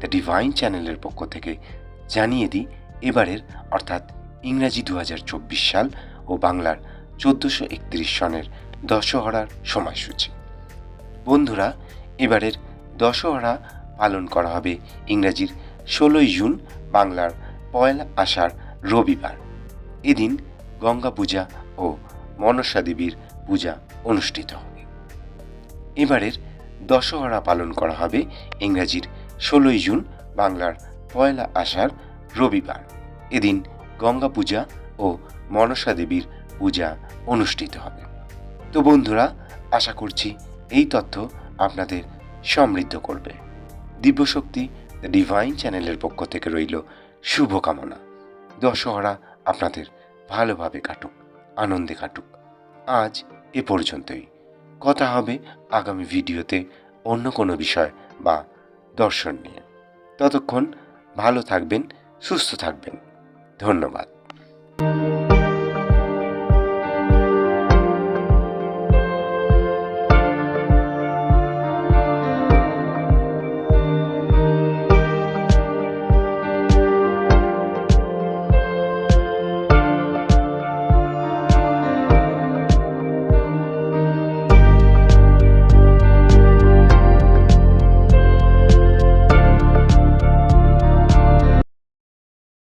The divine চ্যানেলের পক্ষ থেকে জানিয়ে দিই, এবারের অর্থাৎ ইংরাজি দু হাজার চব্বিশ সাল ও বাংলার চোদ্দোশো একত্রিশ সনের দশহরার সময়সূচি। বন্ধুরা, এবারের দশহরা পালন করা হবে ইংরাজির ষোলোই জুন, বাংলার পয়লা আষাঢ় রবিবার। এদিন গঙ্গা পূজা ও মনসা দেবীর পূজা অনুষ্ঠিত হবে। এবারের দশহরা পালন করা হবে ইংরাজির ষোলোই জুন বাংলার পয়লা আষাঢ় রবিবার। এদিন গঙ্গা পূজা ও মনসা দেবীর পূজা অনুষ্ঠিত হবে। তো বন্ধুরা, আশা করছি এই তথ্য আপনাদের সমৃদ্ধ করবে। দিব্যশক্তি ডিভাইন চ্যানেলের পক্ষ থেকে রইল শুভকামনা। দশহরা আপনাদের ভালোভাবে কাটুক, আনন্দে কাটুক। আজ এ পর্যন্তই। কথা হবে আগামী ভিডিওতে অন্য কোনো বিষয় বা দর্শন নিয়ে। ততক্ষণ ভালো থাকবেন সুস্থ থাকবেন। ধন্যবাদ।